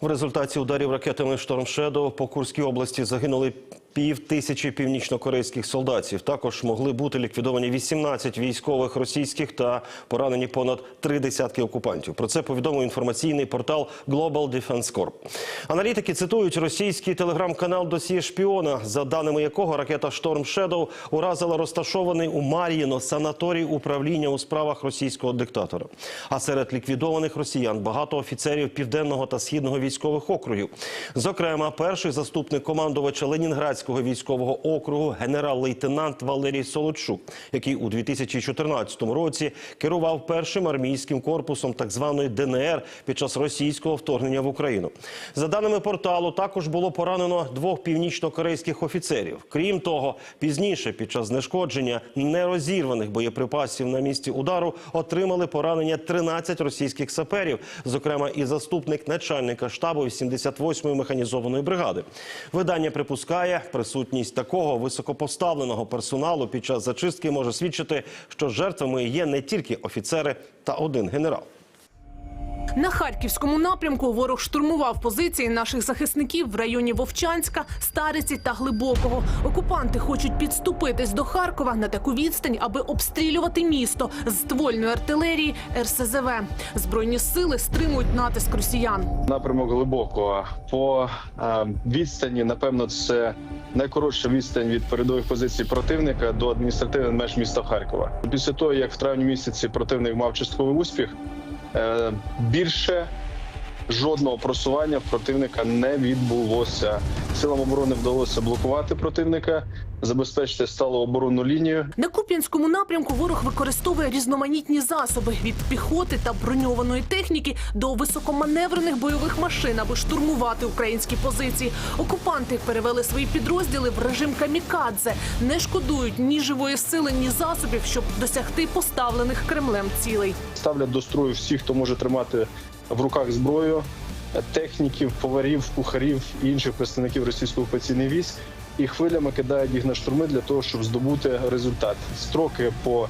В результаті ударів ракетами «Шторм Шедоу» по Курській області загинули пів тисячі північнокорейських солдатів. Також могли бути ліквідовані 18 військових російських та поранені понад три десятки окупантів. Про це повідомив інформаційний портал Global Defense Corp. Аналітики цитують російський телеграм-канал «Досьє шпіона», за даними якого ракета «Шторм Шедоу» уразила розташований у Мар'їно санаторій управління у справах російського диктатора. А серед ліквідованих росіян багато офіцерів південного та східного військових округів. Зокрема, перший заступник командувача Ленінградського військового округу генерал-лейтенант Валерій Солодчук, який у 2014 році керував першим армійським корпусом так званої ДНР під час російського вторгнення в Україну. За даними порталу, також було поранено двох північно-корейських офіцерів. Крім того, пізніше під час знешкодження нерозірваних боєприпасів на місці удару отримали поранення 13 російських саперів, зокрема і заступник начальника штабу 88-ї механізованої бригади. Видання припускає, присутність такого високопоставленого персоналу під час зачистки може свідчити, що жертвами є не тільки офіцери та один генерал. На харківському напрямку ворог штурмував позиції наших захисників в районі Вовчанська, Стариці та Глибокого. Окупанти хочуть підступитись до Харкова на таку відстань, аби обстрілювати місто з ствольної артилерії РСЗВ. Збройні сили стримують натиск росіян. напрямок глибокого по е, відстані. Напевно, це найкоротша відстань від передових позицій противника до адміністративних меж міста Харкова. Після того, як в травні місяці противник мав частковий успіх, більше жодного просування в противника не відбулося. Силам оборони вдалося блокувати противника, забезпечити сталу оборонну лінію. На Куп'янському напрямку ворог використовує різноманітні засоби від піхоти та броньованої техніки до високоманеврених бойових машин, аби штурмувати українські позиції. Окупанти перевели свої підрозділи в режим камікадзе, не шкодують ні живої сили, ні засобів, щоб досягти поставлених Кремлем цілей. ставлять до строю всіх, хто може тримати в руках зброю, техніків, поварів, кухарів і інших представників російського окупаційних військ. І хвилями кидають їх на штурми для того, щоб здобути результат. Строки по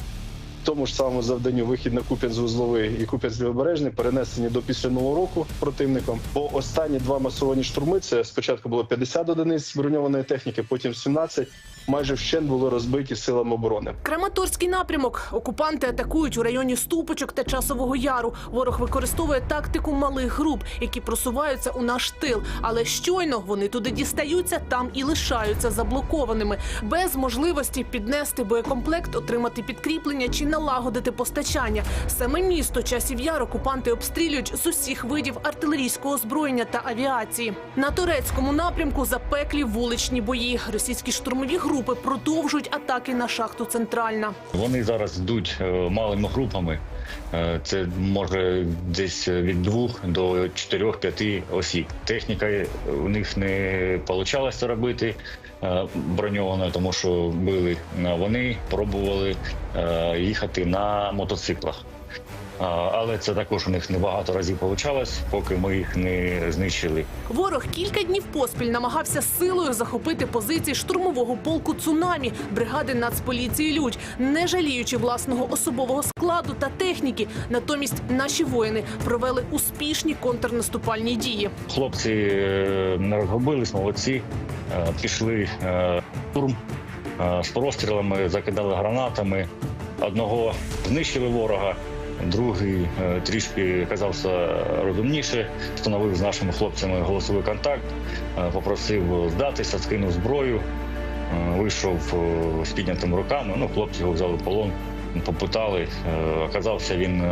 тому ж самому завданню вихід на Куп'янськ-Вузловий і Куп'янськ-Лівобережний перенесені до після нового року противником. Бо останні два масовані штурми це спочатку було 50 одиниць броньованої техніки, потім 17, майже вщент були розбиті силами оборони. Краматорський напрямок. Окупанти атакують у районі Ступочок та Часового Яру. Ворог використовує тактику малих груп, які просуваються у наш тил. Але щойно вони туди дістаються, там і лишаються заблокованими, без можливості піднести боєкомплект, отримати підкріплення чи налагодити постачання. Саме місто часів яр окупанти обстрілюють з усіх видів артилерійського озброєння та авіації. На турецькому напрямку запеклі вуличні бої. Російські штурмові групи продовжують атаки на шахту Центральна. Вони зараз йдуть е, малими групами. Е, Це може десь від двох до чотирьох-п'яти осіб. Техніка е, у них не вийшло робити броньовано, тому що били. Вони пробували їхати на мотоциклах. Але це також у них небагато разів вийшло, поки ми їх не знищили. Ворог кілька днів поспіль намагався силою захопити позиції штурмового полку цунамі бригади Нацполіції Людь, не жаліючи власного особового складу та техніки. Натомість наші воїни провели успішні контрнаступальні дії. Хлопці не розгубились, молодці. Е, Пішли е, в штурм е, з розстрілами, закидали гранатами. Одного знищили ворога, другий е, трішки казався розумніше, встановив з нашими хлопцями голосовий контакт, е, попросив здатися, скинув зброю, е, вийшов з піднятими руками. Ну, хлопці його взяли в полон. Попитали, оказався він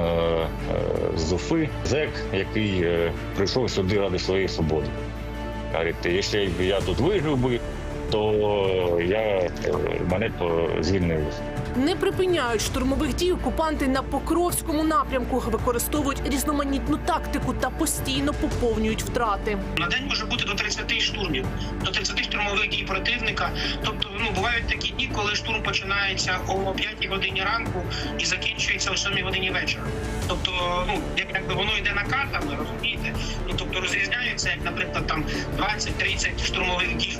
з Уфи, зек, який прийшов сюди ради своєї свободи. Говорить, якщо я тут вижив би, то я мене звільнили. Не припиняють штурмових дій окупанти на Покровському напрямку, використовують різноманітну тактику та постійно поповнюють втрати. На день може бути до 30 штурмів, до 30 штурмових дій противника. Тобто, ну бувають такі дні, коли штурм починається о 5 годині ранку і закінчується о 7 годині вечора. Тобто, ну якби воно йде накатами, розумієте? Ну тобто розрізняються, як, наприклад, там 20-30 штурмових дій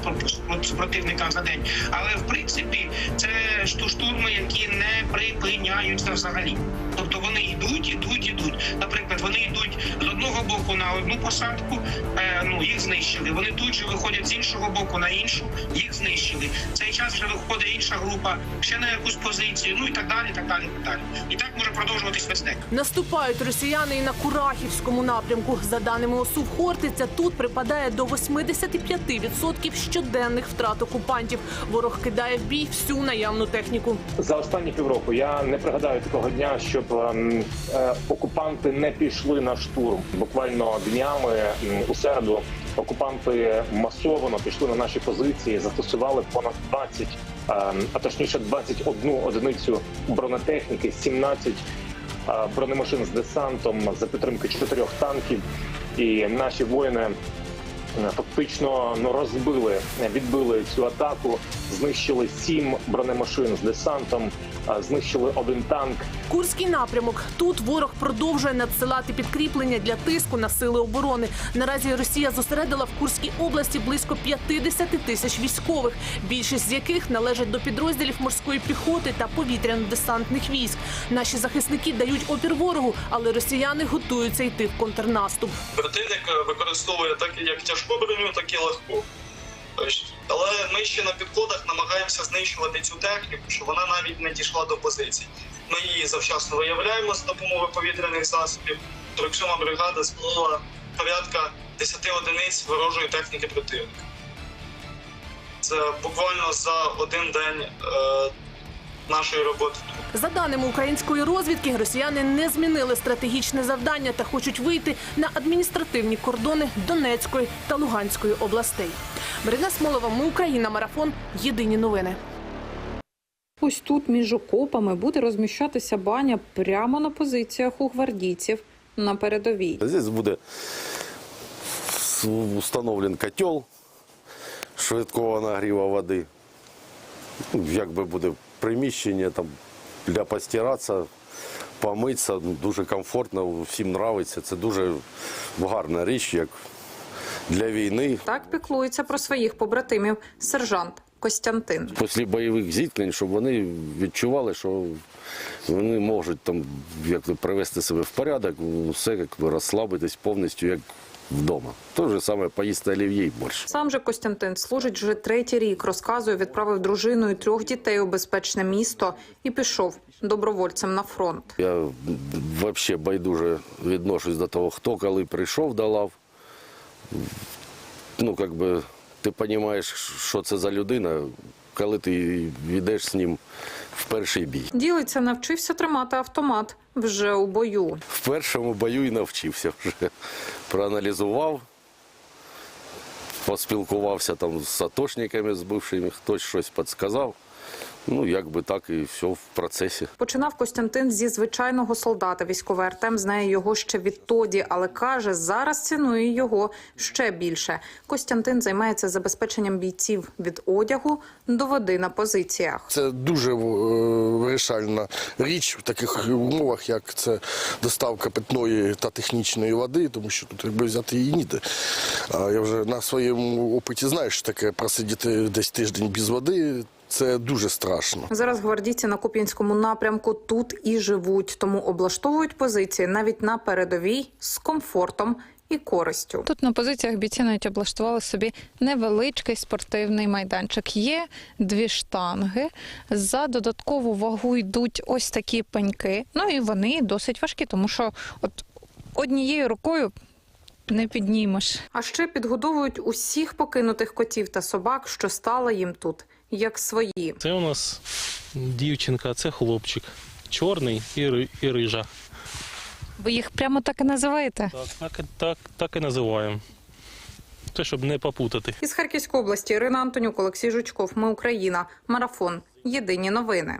противника за день. Але в принципі це шту- штурми, які не припиняються взагалі. Тобто вони йдуть, ідуть, ідуть. Наприклад, вони йдуть одного боку на одну посадку, е, ну їх знищили. Вони тут же виходять з іншого боку на іншу, їх знищили. В цей час вже виходить інша група, ще на якусь позицію, ну і так далі. так далі, так далі. І так може продовжуватись весь день. Наступають росіяни і на Курахівському напрямку. За даними ОСУ Хортиця, тут припадає до 85% щоденних втрат окупантів. Ворог кидає в бій всю наявну техніку. За останні півроку я не пригадаю такого дня, щоб ем, е, окупанти не пішли на штурм. Буквально днями у середу окупанти масово пішли на наші позиції, застосували понад 20, ем, а точніше 21 одиницю бронетехніки, 17 е, бронемашин з десантом за підтримки чотирьох танків. І наші воїни фактично ну, розбили, відбили цю атаку, знищили сім бронемашин з десантом, а, знищили один танк. Курський напрямок. Тут ворог продовжує надсилати підкріплення для тиску на сили оборони. Наразі Росія зосередила в Курській області близько 50 тисяч військових, більшість з яких належать до підрозділів морської піхоти та повітряно-десантних військ. Наші захисники дають опір ворогу, але росіяни готуються йти в контрнаступ. Противник е, використовує так як тяжку броню, так і легку. Тобто, Але ми ще на підходах намагаємося знищувати цю техніку, щоб вона навіть не дійшла до позицій. Ми її завчасно виявляємо з допомогою повітряних засобів. 47 бригада спалила порядка 10 одиниць ворожої техніки противника. Це буквально за один день е, нашої роботи. За даними української розвідки, росіяни не змінили стратегічне завдання та хочуть вийти на адміністративні кордони Донецької та Луганської областей. Марина Смолова, ми Україна, марафон. Єдині новини. Ось тут між окопами буде розміщатися баня прямо на позиціях у гвардійців на передовій. Здесь буде встановлений котел швидкого нагріву води. Ну, Якби буде приміщення там для постиратися, помитися. Ну, Дуже комфортно, всім подобається. Це дуже гарна річ, як для війни. Так піклується про своїх побратимів сержант Костянтин. Після бойових зіткнень, щоб вони відчували, що вони можуть там як привести себе в порядок, все як би, розслабитись повністю як вдома. Те ж саме поїсти олів'є і борщ. Сам же Костянтин служить вже третій рік. Розказує, відправив дружину і трьох дітей у безпечне місто і пішов добровольцем на фронт. Я взагалі байдуже відношусь до того, хто коли прийшов до лав. Ну, як би, ти розумієш, що це за людина, коли ти йдеш з ним в перший бій. Ділиться, навчився тримати автомат вже у бою. В першому бою і навчився вже. Проаналізував, поспілкувався там з атошниками, з бившими, хтось щось підсказав. Ну, якби так і все в процесі. Починав Костянтин зі звичайного солдата. Військовий Артем знає його ще відтоді, але каже, зараз цінує його ще більше. Костянтин займається забезпеченням бійців від одягу до води на позиціях. Це дуже е, вирішальна річ в таких умовах, як це доставка питної та технічної води, тому що тут якби взяти її ніде. А я вже на своєму опиті знаю, що таке просидіти десь тиждень без води. Це дуже страшно. Зараз гвардійці на Куп'янському напрямку тут і живуть, тому облаштовують позиції навіть на передовій з комфортом і користю. Тут на позиціях бійці навіть облаштували собі невеличкий спортивний майданчик. Є дві штанги. За додаткову вагу йдуть ось такі пеньки. Ну і вони досить важкі, тому що от однією рукою не піднімеш. А ще підгодовують усіх покинутих котів та собак, що стали їм тут, як свої. Це у нас дівчинка, це хлопчик. Чорний і, ри- і рижа. Ви їх прямо так і називаєте? Так, так, так, так і називаємо. Те, щоб не попутати. Із Харківської області Ірина Антонюк, Олексій Жучков. Ми Україна. Марафон. Єдині новини.